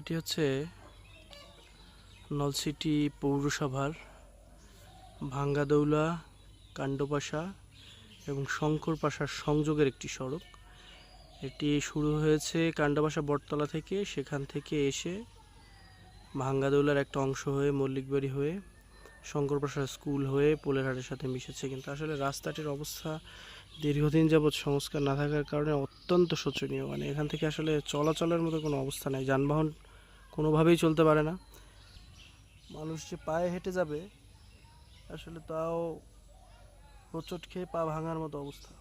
এটি হচ্ছে নলসিটি পৌরসভার ভাঙ্গাদৌলা, কাণ্ডপাশা এবং শঙ্করপাশার সংযোগের একটি সড়ক। এটি শুরু হয়েছে কাণ্ডপাশা বটতলা থেকে, সেখান থেকে এসে ভাঙ্গাদৌলার একটা অংশ হয়ে, মল্লিকবাড়ি হয়ে শঙ্করপাশা স্কুল হয়ে পোলেরহাটের সাথে মিশেছে। কিন্তু আসলে রাস্তাটির অবস্থা দীর্ঘদিন যাবৎ সংস্কার না থাকার কারণে অত্যন্ত শোচনীয়। মানে এখান থেকে আসলে চলাচলের মতো কোনো অবস্থা নেই। যানবাহন কোনোভাবেই চলতে পারে না। মানুষ যে পায়ে হেঁটে যাবে, আসলে তাও হোঁচট খেয়ে পা ভাঙার মতো অবস্থা।